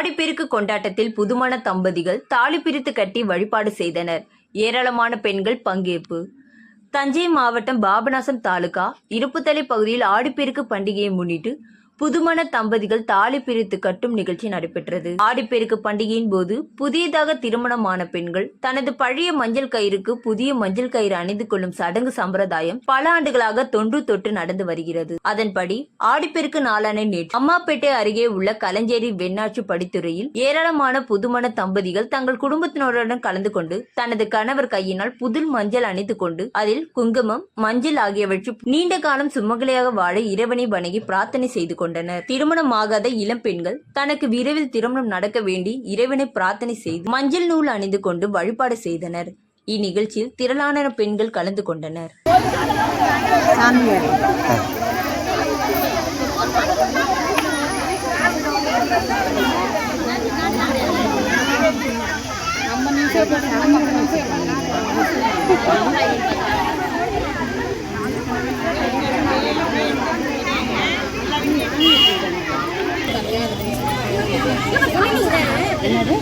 ஆடிப்பெருக்கு கொண்டாட்டத்தில் புதுமண தம்பதிகள் தாலி பிரித்து கட்டி வழிபாடு செய்தனர். ஏராளமான பெண்கள் பங்கேற்பு. தஞ்சை மாவட்டம் பாபநாசம் தாலுகா இருப்புத்தலை பகுதியில் ஆடிப்பெருக்கு பண்டிகையை முன்னிட்டு புதுமண தம்பதிகள் தாலி பிரித்து கட்டும் நிகழ்ச்சி நடைபெற்றது. ஆடிப்பெருக்கு பண்டிகையின் போது புதியதாக திருமணமான பெண்கள் தனது பழைய மஞ்சள் கயிறுக்கு புதிய மஞ்சள் கயிறு அணிந்து கொள்ளும் சடங்கு சம்பிரதாயம் பல ஆண்டுகளாக தொன்று தொட்டு நடந்து வருகிறது. அதன்படி ஆடிப்பெருக்கு நாளான நேற்று அம்மாப்பேட்டை அருகே உள்ள கலஞ்சேரி வெண்ணாற்று படித்துறையில் ஏராளமான புதுமண தம்பதிகள் தங்கள் குடும்பத்தினருடன் கலந்து கொண்டு தனது கணவர் கையினால் புதில் மஞ்சள் அணிந்து கொண்டு அதில் குங்குமம் மஞ்சள் ஆகியவற்றை நீண்ட காலம் சுமங்கலியாக வாழ இறைவனை வணங்கி பிரார்த்தனை செய்து கொண்டனர். திருமணமாகாத இளம் பெண்கள் தனக்கு விரைவில் திருமணம் நடக்க வேண்டி இறைவனை பிரார்த்தனை செய்து மஞ்சள் நூல் அணிந்து கொண்டு வழிபாடு செய்தனர். இந்நிகழ்ச்சியில் திரளான பெண்கள் கலந்து கொண்டனர். நம்ம நிமிஷம் என்னது